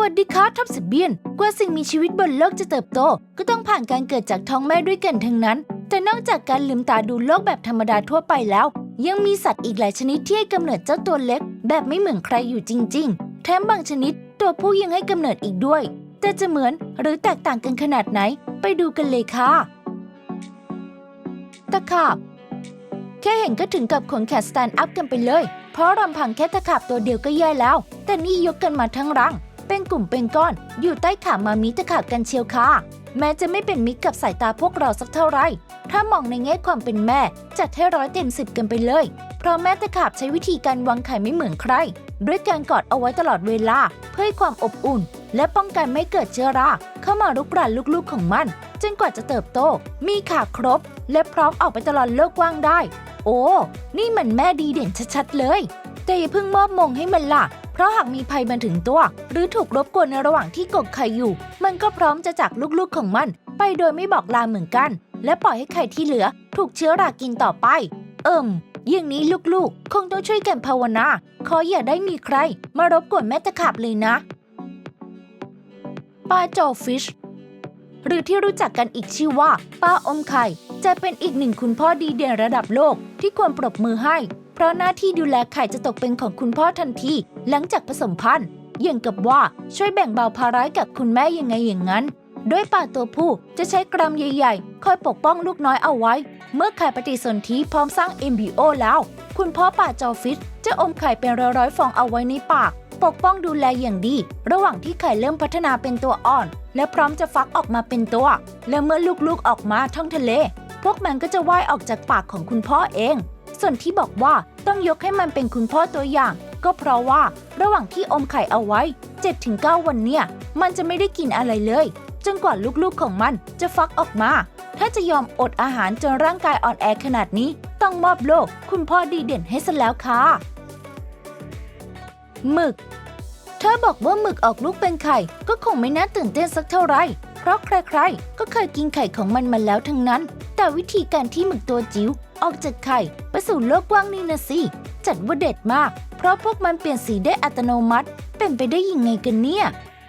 วัสดีครับท็อปสเบียน กว่าสิ่งมีชีวิตบนโลกจะเติบโต ก็ต้องผ่านการเกิดจากท้องแม่ด้วยกันทั้งนั้น แต่นอกจากการลืมตาดูโลกแบบธรรมดาทั่วไปแล้ว ยังมีสัตว์อีกหลายชนิดที่ให้กำเนิดเจ้าตัวเล็ก แบบไม่เหมือนใครอยู่จริง ๆ แถมบางชนิดตัวผู้ยังให้กำเนิดอีกด้วย แต่จะเหมือนหรือแตกต่างกันขนาดไหน ไปดูกันเลยค่ะตะขาบ แค่เห็นก็ถึงกับขนแขนสแตนด์อัพกันไปเลย เพราะรำพังแค่ตะขาบตัวเดียวก็แย่แล้ว แต่นี่ยกกันมาทั้งรัง เป็นกลุ่มเป็นก้อน อยู่ใต้ขามามีตะขากันเชียวค่ะ แม้จะไม่เป็นมิตรกับสายตาพวกเราสักเท่าไหร่ ถ้ามองในแง่ความเป็นแม่ จัดให้ร้อยเต็มสิบกันไปเลย เพราะแม่ตะขาบใช้วิธีการวางไข่ไม่เหมือนใคร ด้วยการกอดเอาไว้ตลอดเวลา เพื่อให้ความอบอุ่น และป้องกันไม่เกิดเชื้อรา เข้ามารุกรานลูกๆของมัน จนกว่าจะเติบโต มีขาครบ และพร้อมออกไปตลอดโลกกว้างได้ โอ้ นี่มันแม่ดีเด่นชัดๆเลย แต่อย่าเพิ่งมอบมงให้มันล่ะเพราะหากมีภัยมาถึงตัว หรือถูกรบกวนในระหว่างที่กกไข่อยู่ มันก็พร้อมจะจากลูกๆของมัน ไปโดยไม่บอกลาเหมือนกัน และปล่อยให้ไข่ที่เหลือ ถูกเชื้อรากินต่อไป เอิ่มอย่างนี้ลูกๆ คงต้องช่วยกันภาวนา ขออย่าได้มีใคร มารบกวนแม่ตะขาบเลยนะปลาโจฟิช หรือที่รู้จักกันอีกชื่อว่าป้าอมไข่ จะเป็นอีกหนึ่งคุณพ่อดีเด่นระดับโลกที่ควรปรบมือให้ ราะหน้าที่ดูแลไข่จะตกเป็นของคุณพ่อทันที หลังจากผสมพันธุ์อย่างกับว่าช่วยแบ่งเบาภาระกับคุณแม่ยังไงอย่างนั้นโดยป่าตัวผู้จะใช้กรามใหญ่ๆ คอยปกป้องลูกน้อยเอาไว้ เมื่อไข่ปฏิสนธิพร้อมสร้างเอมบริโอแล้ว คุณพ่อป่าจอฟิชจะอมไข่เป็นร้อยๆฟองเอาไว้ในปาก ปกป้องดูแลอย่างดี ระหว่างที่ไข่เริ่มพัฒนาเป็นตัวอ่อน และพร้อมจะฟักออกมาเป็นตัว และเมื่อลูกๆออกมาท่องทะเล พวกมันก็จะว่ายออกจากปากของคุณพ่อเอง ส่วนที่บอกว่า ต้องยกให้มันเป็นคุณพ่อตัวอย่าง ก็เพราะว่าระหว่างที่อมไข่เอาไว้ 7-9 วันเนี่ย มันจะไม่ได้กินอะไรเลย จนกว่าลูกๆของมันจะฟักออกมา ถ้าจะยอมอดอาหารจนร่างกายอ่อนแอขนาดนี้ ต้องมอบโลก คุณพ่อดีเด่นให้ซะแล้วค่ะหมึก เธอบอกว่าหมึกออกลูกเป็นไข่ก็คงไม่น่าตื่นเต้นสักเท่าไหร่เพราะใครๆ ก็เคยกินไข่ของมันมาแล้วทั้งนั้น แต่วิธีการที่หมึกตัวจิ๋ว ออกจากไข่ไปสู่โลกกว้างนี่นะสิ จัดว่าเด็ดมาก เพราะพวกมันเปลี่ยนสีได้อัตโนมัติ เป็นไปได้ยังไงกันเนี่ย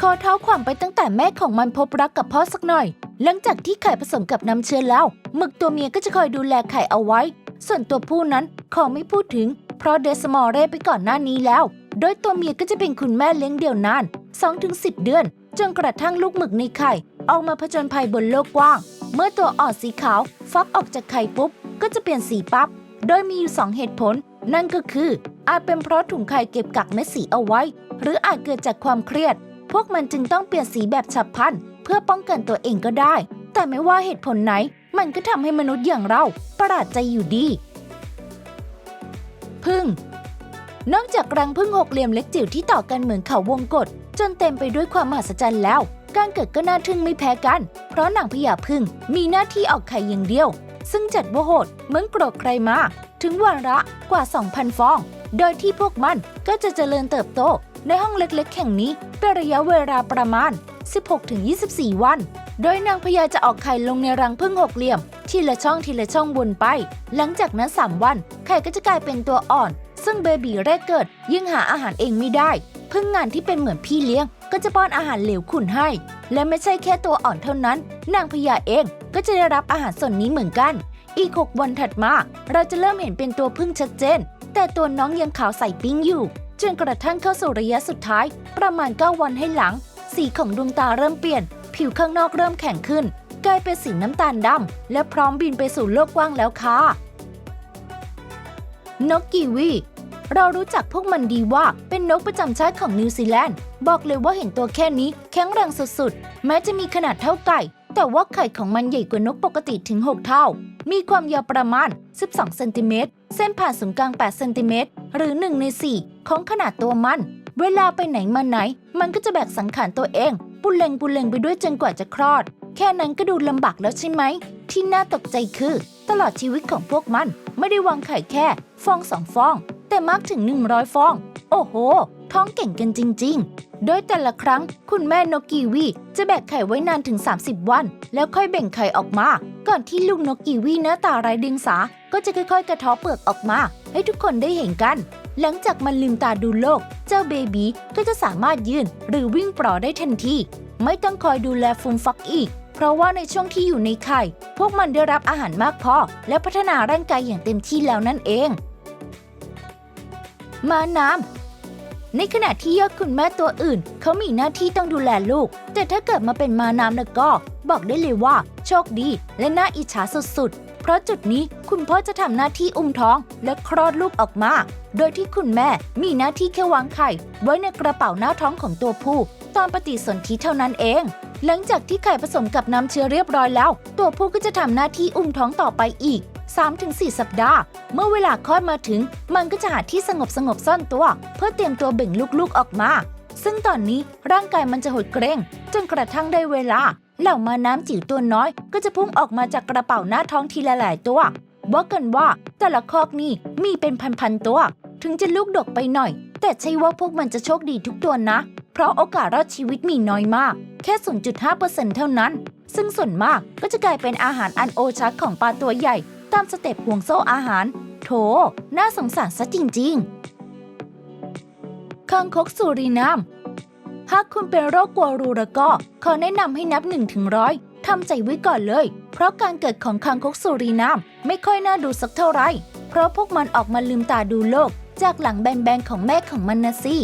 ขอเท้าความไปตั้งแต่แม่ของมันพบรักกับพ่อสักหน่อย หลังจากที่ไข่ผสมกับน้ำเชื้อแล้ว หมึกตัวเมียก็จะคอยดูแลไข่เอาไว้ ส่วนตัวผู้นั้นขอไม่พูดถึง เพราะเดสมอเร่ไปก่อนหน้านี้แล้ว โดยตัวเมียก็จะเป็นคุณแม่เลี้ยงเดี่ยวนาน 2-10 เดือน จนกระทั่งลูกหมึกในไข่ออกมาผจญภัยบนโลกกว้าง เมื่อตัวอ่อนสีขาวฟักออกจากไข่ปุ๊บ ก็จะเปลี่ยนสีปั๊บ โดยมีอยู่สองเหตุผล นั่นก็คือ อาจเป็นเพราะถุงไข่เก็บกักเม็ดสีเอาไว้ หรืออาจเกิดจากความเครียด พวกมันจึงต้องเปลี่ยนสีแบบฉับพลัน เพื่อป้องกันตัวเองก็ได้ แต่ไม่ว่าเหตุผลไหน มันก็ทำให้มนุษย์อย่างเราประหลาดใจอยู่ดี พึ่งนอกจากรังพึ่งหกเหลี่ยมเล็กจิ๋วที่ต่อกันเหมือนเขาวงกฏจนเต็มไปด้วยความมหัศจรรย์แล้ว การเกิดก็น่าทึ่งไม่แพ้กัน เพราะนางพญาพึ่งมีหน้าที่ออกไข่อย่างเดียว ซึ่งจัดว่าโหดเหมือนโกรธใครมา ถึงวันละกว่า 2,000 ฟอง โดยที่พวกมันก็จะเจริญเติบโต ในห้องเล็กๆแห่งนี้เป็นระยะเวลาประมาณ 16-24 วัน โดยนางพญาจะออกไข่ลงในรังพึ่งหกเหลี่ยม ทีละช่องทีละช่องวนไป หลังจากนั้น 3 วัน ไข่ก็จะกลายเป็นตัวอ่อน ซึ่งเบบีแรกเกิดยังหาอาหารเองไม่ได้ พึ่งงานที่เป็นเหมือนพี่เลี้ยง ก็จะป้อนอาหารเหลวขุ่นให้ และไม่ใช่แค่ตัวอ่อนเท่านั้น นางพญาเองก็จะได้รับอาหารส่วนนี้เหมือนกัน อีก 6 วันถัดมา เราจะเริ่มเห็นเป็นตัวพึ่งชัดเจน แต่ตัวน้องยังขาวใสปิ้งอยู่ จนกระทั่งเข้าสู่ระยะสุดท้าย ประมาณ 9 วันให้หลัง สีของดวงตาเริ่มเปลี่ยน ผิวข้างนอกเริ่มแข็งขึ้น กลายเป็นสีน้ำตาลดำและพร้อมบินไปสู่โลกกว้างแล้วค่ะนกกีวี เรารู้จักพวกมันดีว่าเป็นนกประจำชาติของนิวซีแลนด์ บอกเลยว่าเห็นตัวแค่นี้แข็งแรงสุดๆ แม้จะมีขนาดเท่าไก่ แต่ว่าไข่ของมันใหญ่กว่านกปกติถึง 6 เท่า มีความยาวประมาณ 12 เซนติเมตร เส้นผ่านศูนย์กลาง 8 เซนติเมตร หรือ 1 ใน 4 ของขนาดตัวมัน เวลาไปไหนมาไหน มันก็จะแบกสังขารตัวเอง ปุเลงปุเลงไปด้วยจนกว่าจะคลอด แค่นั้นก็ดูลำบากแล้วใช่ไหม ที่น่าตกใจคือ ตลอดชีวิตของพวกมัน ไม่ได้วางไข่แค่ ฟองสองฟอง แต่มากถึง 100 ฟอง โอ้โห ท้องเก่งกันจริง ๆ โดยแต่ละครั้งคุณแม่นกกีวีจะแบกไข่ไว้นานถึง 30 วัน แล้วค่อยเบ่งไข่ออกมา ก่อนที่ลูกนกกีวีหน้าตาไร้เดียงสา ก็จะค่อยๆ กระทาะเปลือกออกมา ให้ทุกคนได้เห็นกัน หลังจากมันลืมตาดูโลก เจ้าเบบีก็จะสามารถยืนหรือวิ่งปลอได้ทันที ไม่ต้องคอยดูแลฟูมฟักอีกเพราะว่าในช่วงที่อยู่ในไข่ พวกมันได้รับอาหารมากพอ และพัฒนาร่างกายอย่างเต็มที่แล้วนั่นเอง มาน้ำในขณะที่ยอดคุณแม่ตัวอื่น เขามีหน้าที่ต้องดูแลลูก แต่ถ้าเกิดมาเป็นมาน้ำแล้วก็ บอกได้เลยว่า โชคดี และน่าอิจฉาสุดๆ เพราะจุดนี้คุณพ่อจะทำหน้าที่อุ้มท้อง และคลอดลูกออกมา โดยที่คุณแม่มีหน้าที่แค่วางไข่ ไว้ในกระเป๋าหน้าท้องของตัวผู้ ตอนปฏิสนธิเท่านั้นเอง หลังจากที่ไข่ผสมกับน้ำเชื้อเรียบร้อยแล้ว ตัวผู้ก็จะทำหน้าที่อุ้มท้องต่อไปอีก 3-4 สัปดาห์ เมื่อเวลาคลอดมาถึง มันก็จะหาที่สงบสงบซ่อนตัว เพื่อเตรียมตัวเบ่งลูกๆออกมา ซึ่งตอนนี้ร่างกายมันจะหดเกรงจนกระทั่งได้เวลา เหล่ามาน้ำจิ๋วตัวน้อย ก็จะพุ่งออกมาจากกระเป๋าหน้าท้องทีละหลายตัวว่ากันว่าแต่ละคอกนี่มีเป็นพันๆตัว ถึงจะลูกดกไปหน่อย แต่ใช่ว่าพวกมันจะโชคดีทุกตัวนะ เพราะโอกาสรอดชีวิตมีน้อยมาก แค่ 0.5%เท่านั้น ซึ่งส่วนมากก็จะกลายเป็นอาหารอันโอชะของปลาตัวใหญ่ ตามสเต็ปห่วงโซ่อาหาร โถ น่าสงสารซะจริงๆคางคกสุรินามหากคุณเป็นโรคกลัวรูแล้วก็ขอแนะนำให้นับ1ถึงร้อยทำใจไว้ก่อนเลย เพราะการเกิดของคางคกสุรินามไม่ค่อยน่าดูสักเท่าไหรเพราะพวกมันออกมาลืมตาดูโลก จากหลังแบนๆของแม่ของมันนะสิ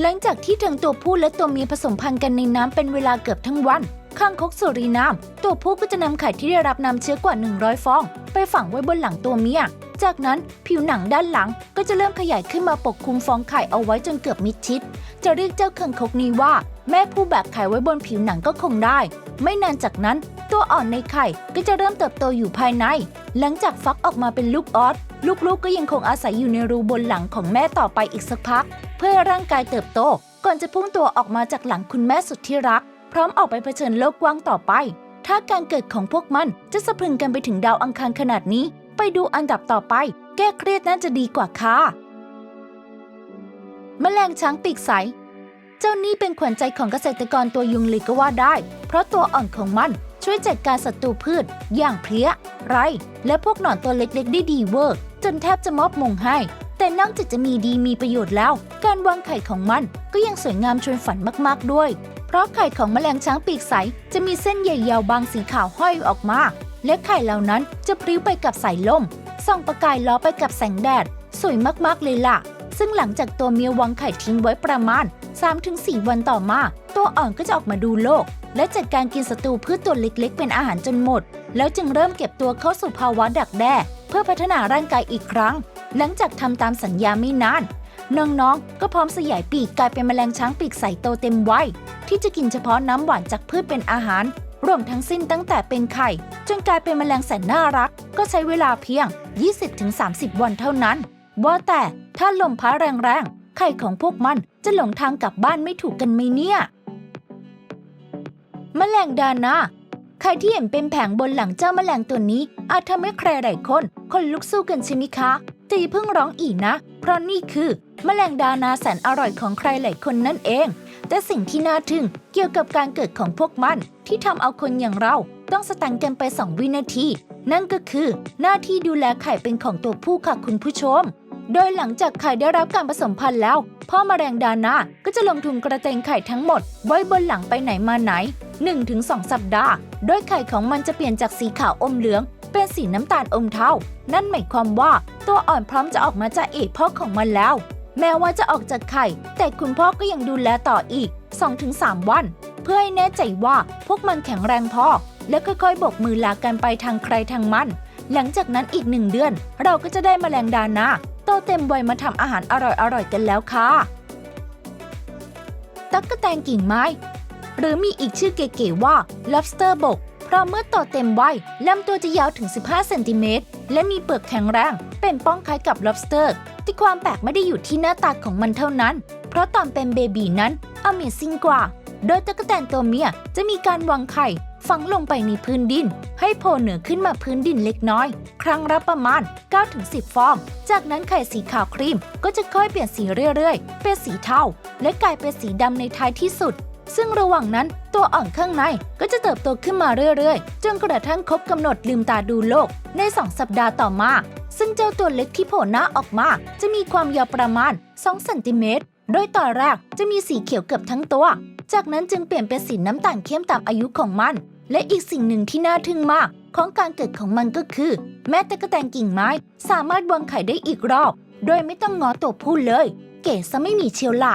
หลังจากที่ทั้งตัวผู้และตัวเมียผสมพันธุ์กันในน้ำเป็นเวลาเกือบทั้งวันข้างคกสุรินาม ตัวผู้ก็จะนำไข่ที่ได้รับน้ำเชื้อกว่า 100 ฟอง ไปฝังไว้บนหลังตัวเมีย จากนั้นผิวหนังด้านหลังก็จะเริ่มขยายขึ้นมาปกคลุมฟองไข่เอาไว้จนเกือบมิดชิด จะเรียกเจ้าคังคกนี้ว่า แม่ผู้แบกไข่ไว้บนผิวหนังก็คงได้ ไม่นานจากนั้น ตัวอ่อนในไข่ก็จะเริ่มเติบโตอยู่ภายใน หลังจากฟักออกมาเป็นลูกออสลูกๆกก็ยังคงอาศัยอยู่ในรูบนหลังของแม่ต่อไปอีกสักพัก พื่อให้ร่างกายเติบโต ก่อนจะพุ่งตัวออกมาจากหลังคุณแม่สุดที่รัก พร้อมออกไปเผชิญโลกกว้างต่อไป ถ้าการเกิดของพวกมันจะสะพรึงกันไปถึงดาวอังคารขนาดนี้ ไปดูอันดับต่อไป แก้เครียดน่าจะดีกว่าค่ะแมลงช้างปีกใส เจ้านี่เป็นขวัญใจของเกษตรกรตัวยุงเลยก็ว่าได้ เพราะตัวอ่อนของมันช่วยจัดการศัตรูพืช อย่างเพลี้ย ไร และพวกหนอนตัวเล็กๆได้ดีเวอร์ จนแทบจะมอบมงให้ แต่นอกจากจะมีดีมีประโยชน์แล้ว การวางไข่ของมันก็ยังสวยงามชวนฝันมากๆด้วย เพราะไข่ของแมลงช้างปีกใส จะมีเส้นใยยาวบางสีขาวห้อยออกมา และไข่เหล่านั้นจะปลิวไปกับสายลมส่องประกายล้อไปกับแสงแดด สวยมากๆเลยล่ะ ซึ่งหลังจากตัวเมียวางไข่ทิ้งไว้ประมาณ 3-4 วันต่อมา ตัวอ่อนก็จะออกมาดูโลก และจัดการกินศัตรูพืชตัวเล็กๆ เป็นอาหารจนหมด แล้วจึงเริ่มเก็บตัวเข้าสู่ภาวะดักแด้ เพื่อพัฒนาร่างกายอีกครั้ง หลังจากทำตามสัญญาไม่นานน้องๆ ก็พร้อมสยายปีกกลายเป็นแมลงช้างปีกใสโตเต็มวัยที่จะกินเฉพาะน้ำหวานจากพืชเป็นอาหาร รวมทั้งสิ้นตั้งแต่เป็นไข่ จนกลายเป็นแมลงแสนน่ารัก ก็ใช้เวลาเพียง 20-30 วันเท่านั้น ว่าแต่ถ้าลมพัดแรงๆ ไข่ของพวกมันจะหลงทางกลับบ้านไม่ถูกกันไหมเนี่ย แมลงดานา ไข่ที่เห็นเป็นแผงบนหลังเจ้าแมลงตัวนี้ อาจทำให้ใครหลายคนคนลุกสู้กันใช่ไหมคะแต่อย่าเพิ่งร้องอีกนะ เพราะนี่คือ แมลงดานาแสนอร่อยของใครหลายคนนั่นเอง แต่สิ่งที่น่าทึ่งเกี่ยวกับการเกิดของพวกมัน ที่ทำเอาคนอย่างเรา ต้องสตันกันไป 2 วินาที นั่นก็คือ หน้าที่ดูแลไข่เป็นของตัวผู้ค่ะคุณผู้ชม โดยหลังจากไข่ได้รับการผสมพันธุ์แล้ว พ่อแมลงดานาก็จะลงทุนกระเตงไข่ทั้งหมด ไว้บนหลังไปไหนมาไหน 1-2 สัปดาห์ โดยไข่ของมันจะเปลี่ยนจากสีขาวอมเหลือง เป็นสีน้ำตาลอมเทา นั่นหมายความว่าตัวอ่อนพร้อมจะออกมาจากเอกพ่อของมันแล้ว แม้ว่าจะออกจากไข่ แต่คุณพ่อก็ยังดูแลต่ออีก 2-3 วัน เพื่อให้แน่ใจว่าพวกมันแข็งแรงพอ และค่อยๆบกมือลากันไปทางใครทางมัน หลังจากนั้นอีกหนึ่งเดือน เราก็จะได้แมลงดานาโตเต็มวัยมาทำอาหารอร่อยๆกันแล้วค่ะตั๊กแตนกิ่งไม้ หรือมีอีกชื่อเก๋ๆว่า lobster บก เพราะเมื่อโตเต็มวัยลำตัวจะยาวถึง 15 เซนติเมตร และมีเปลือกแข็งแรง เป็นป้องคล้ายกับ lobster ที่ความแปลกไม่ได้อยู่ที่หน้าตาของมันเท่านั้น เพราะตอนเป็นเบบีนั้น Amazing กว่า โดยตั๊กแตนตัวเมียจะมีการวางไข่ฝังลงไปในพื้นดิน ให้โผล่เหนือขึ้นมาพื้นดินเล็กน้อย ครั้งละประมาณ 9-10 ฟอง จากนั้นไข่สีขาวครีมก็จะค่อยเปลี่ยนสีเรื่อยๆ เป็นสีเทาและกลายเป็นสีดำในท้ายที่สุด ซึ่งระหว่างนั้นตัวอ่อนข้างในก็จะเติบโตขึ้นมาเรื่อยๆ จนกระทั่งครบกำหนดลืมตาดูโลกใน 2 สัปดาห์ต่อมา ซึ่งเจ้าตัวเล็กที่โผล่หน้าออกมา จะมีความยาวประมาณ2เซนติเมตร โดยตอนแรกจะมีสีเขียวเกือบทั้งตัว จากนั้นจึงเปลี่ยนเป็นสีน้ำตาลเข้มตามอายุของมัน และอีกสิ่งหนึ่งที่น่าทึ่งมาก ของการเกิดของมันก็คือ แม้แต่กระแตงกิ่งไม้ สามารถวางไข่ได้อีกรอบ โดยไม่ต้องงอตัวผู้เลย เก๋ซะไม่มีเชียวละ